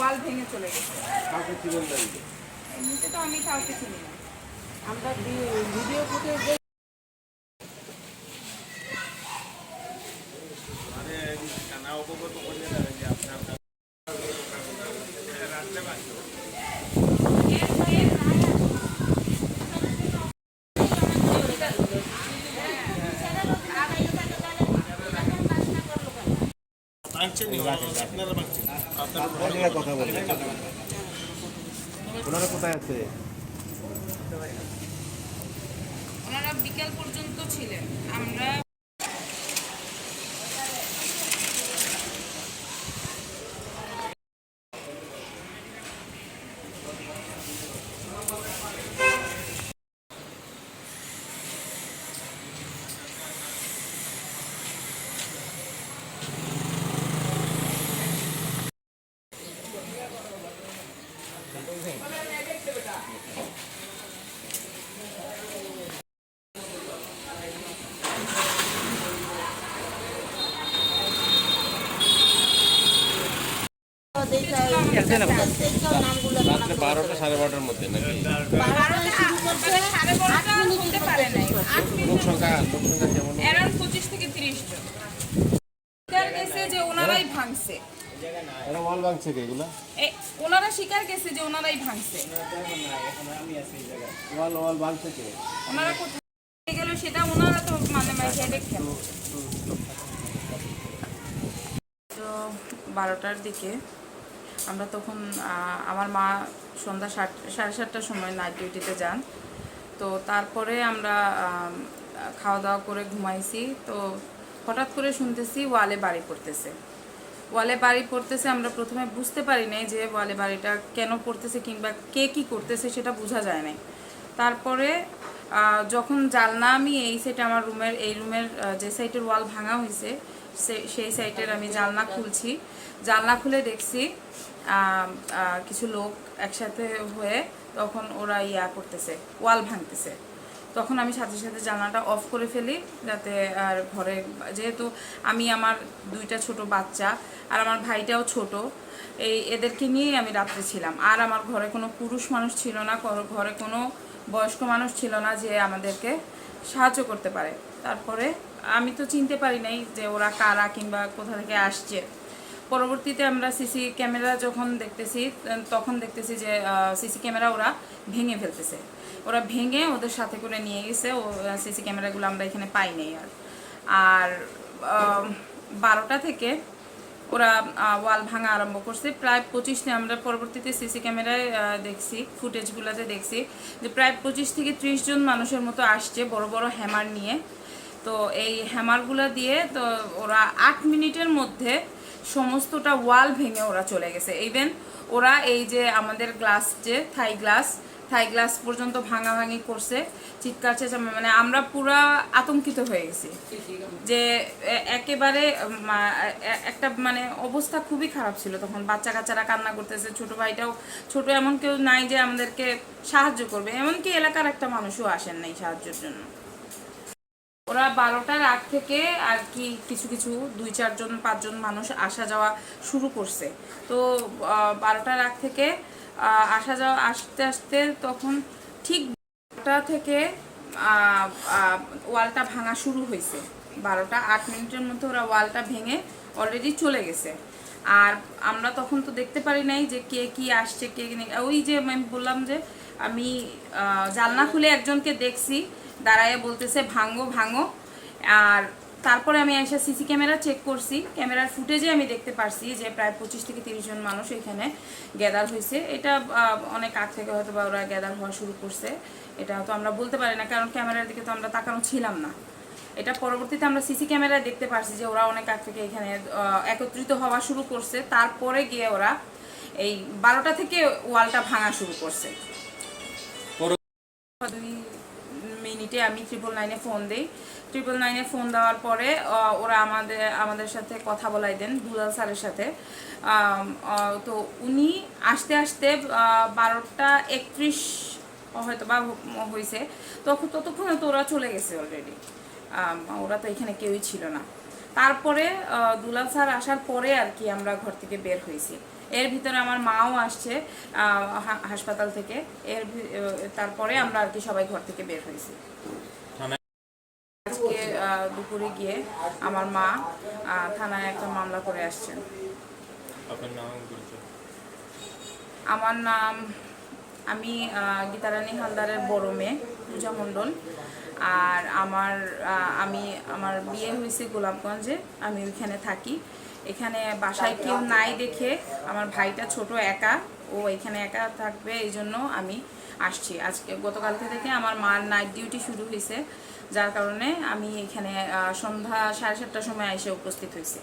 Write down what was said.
ওয়াল ভেঙে চলে গেছে। কাউকে চিনেন না এই? এমনিতে তো আমি কাউকে চিনি না। আমরা ভি- ভিডিও ফুটেজ দেখি মানে কানা অবগত করিয়ে দেবে যে আপনার রাত্রে বাঁচো বাঁচছেন আপনারা বাঁচছেন ওনারা কোথায় আছে? ওনারা বিকেল পর্যন্ত ছিলেন। আমরা দেখা নামগুলো রাত্রে বারোটা সাড়ে বারোটার মধ্যে নাকি? করছে লোক সংখ্যা লোক সংখ্যা কেমন? অ্যারাউন্ড পঁচিশ থেকে তিরিশ জন। যে ওনারাই ভাঙছে। এরা ওয়াল ভাঙছে কে এগুলা? ওনারা স্বীকার গেছে যে ওনারাই ভাঙছে। ওয়াল ওয়াল ভাঙছে কে? ওনারা কোথায় গেল সেটা ওনারা তো মানে মানে হেডেক খেল তো বারোটার দিকে আমরা তখন আমার মা সন্ধ্যা সাত সাড়ে সাতটার সময় নাইট ডিউটিতে যান। তো তারপরে আমরা খাওয়া দাওয়া করে ঘুমাইছি। তো হঠাৎ করে শুনতেছি ওয়ালে বাড়ি পড়তেছে। ওয়ালে বাড়ি পড়তেছে আমরা প্রথমে বুঝতে পারি নাই যে ওয়ালে বাড়িটা কেন পড়তেছে কিংবা কে কি করতেছে সেটা বোঝা যায় নাই। তারপরে যখন জানলা আমি এই সাইডে আমার রুমের, এই রুমের যে সাইডের ওয়াল ভাঙা হয়েছে সেই সাইডের আমি জানলা খুলছি। জানলা খুলে দেখছি কিছু লোক একসাথে হয়ে তখন ওরা ইয়া করতেছে, ওয়াল ভাঙতেছে। তখন আমি সাথে সাথে জানলাটা অফ করে ফেলি, যাতে আর ঘরে যেহেতু আমি আমার দুইটা ছোট বাচ্চা আর আমার ভাইটাও ছোট, এই এদেরকে নিয়েই আমি রাত্রে ছিলাম। আর আমার ঘরে কোনো পুরুষ মানুষ ছিল না ঘরে কোনো বয়স্ক মানুষ ছিল না যে আমাদেরকে সাহায্য করতে পারে। তারপরে আমি তো চিনতে পারি নাই যে ওরা কারা কিংবা কোথা থেকে আসছে। পরবর্তীতে আমরা সিসি ক্যামেরা যখন দেখতেছি, তখন দেখতেছি যে সিসি ক্যামেরা ওরা ভেঙে ফেলতেছে। ওরা ভেঙে ওদের সাথে করে নিয়ে গেছে, ও সিসি ক্যামেরাগুলো আমরা এখানে পাই নাই আর। আর বারোটা থেকে ওরা ওয়াল ভাঙা আরম্ভ করছে। প্রায় পঁচিশে আমরা পরবর্তীতে সিসি ক্যামেরায় দেখছি, ফুটেজগুলোতে দেখছি যে প্রায় পঁচিশ থেকে ত্রিশ জন মানুষের মতো আসছে বড় বড় হ্যামার নিয়ে। তো এই হ্যামারগুলো দিয়ে তো ওরা আট মিনিটের মধ্যে সমস্তটা ওয়াল ভেঙে ওরা চলে গেছে। ইভেন ওরা এই যে আমাদের গ্লাস যে থাই গ্লাস থাই গ্লাস পর্যন্ত ভাঙাভাঙি করছে, চিৎকার চেঁচামে মানে আমরা পুরা আতঙ্কিত হয়ে গেছি। যে একেবারে একটা মানে অবস্থা খুবই খারাপ ছিল তখন। বাচ্চা কাচ্চারা কান্না করতেছে, ছোট ভাইটাও, ছোট এমন কেউ নাই যে আমাদেরকে সাহায্য করবে। এমনকি এলাকার একটা মানুষও আসেন নাই সাহায্যের জন্য। ওরা বারোটার আগ থেকে আর কি কিছু কিছু দুই চারজন, পাঁচজন মানুষ আসা যাওয়া শুরু করছে। তো বারোটার আগ থেকে আসা যাওয়া আসতে আসতে তখন ঠিক বারোটা থেকে ওয়ালটা ভাঙা শুরু হয়েছে। বারোটা আট মিনিটের মধ্যে ওরা ওয়ালটা ভেঙে অলরেডি চলে গেছে। আর আমরা তখন তো দেখতে পারি নাই যে কে কি আসছে, কে। ওই যে আমি বললাম যে আমি জানলা খুলে একজনকে দেখছি। দাঁড়ায় বলতেছে ভাঙো ভাঙো। আর তারপরে আমি এসে সিসি ক্যামেরা চেক করছি। ক্যামেরার ফুটেজে আমি দেখতে পারছি যে প্রায় পঁচিশ থেকে তিরিশ জন মানুষ এখানে গ্যাদার হয়েছে। এটা অনেক আগ থেকে হয়তো বা ওরা গ্যাদার হওয়া শুরু করছে। এটা তো আমরা বলতে পারি না কারণ ক্যামেরার দিকে তো আমরা তাকানো ছিলাম না। এটা পরবর্তীতে আমরা সিসি ক্যামেরায় দেখতে পারছি যে ওরা অনেক আগ থেকে এখানে একত্রিত হওয়া শুরু করছে। তারপরে গিয়ে ওরা এই বারোটা থেকে ওয়ালটা ভাঙা শুরু করছে। দুই মিনিটে আমি ট্রিপল নাইনে ফোন দিই। ট্রিপল নাইনে ফোন দেওয়ার পরে ওরা আমাদের আমাদের সাথে কথা বলাই দেন, দুলাল স্যারের সাথে। তো উনি আসতে আসতে বারোটা একত্রিশ হয়তো বা হয়েছে তখন, ততক্ষণে তো ওরা চলে গেছে অলরেডি ওরা তো এখানে কেউই ছিল না। তারপরে দুলাল স্যার আসার পরে আর কি আমরা ঘর থেকে বের হয়েছি। এর ভিতরে আমার মাও আসছে হাসপাতাল থেকে। এর তারপরে আমরা আর কি সবাই ঘর থেকে বের হয়েছি। আজকে দুপুরে গিয়ে আমার মা থানায় একটা মামলা করে আসছেন। নাম আমার নাম আমি গীতারানী হালদারের বড় মেয়ে পূজা মণ্ডল। আর আমার আমি আমার বিয়ে হয়েছে গোলাপগঞ্জে আমি ওইখানে থাকি। এখানে বাসায় কেউ নাই দেখে আমার ভাইটা ছোট একা, ও এখানে একা থাকবে, এই জন্য আমি আসছি। আজকে গতকালকে থেকে আমার মার নাইট ডিউটি শুরু হয়েছে যার কারণে আমি এখানে সন্ধ্যা সাড়ে সাতটার সময় এসে উপস্থিত হয়েছি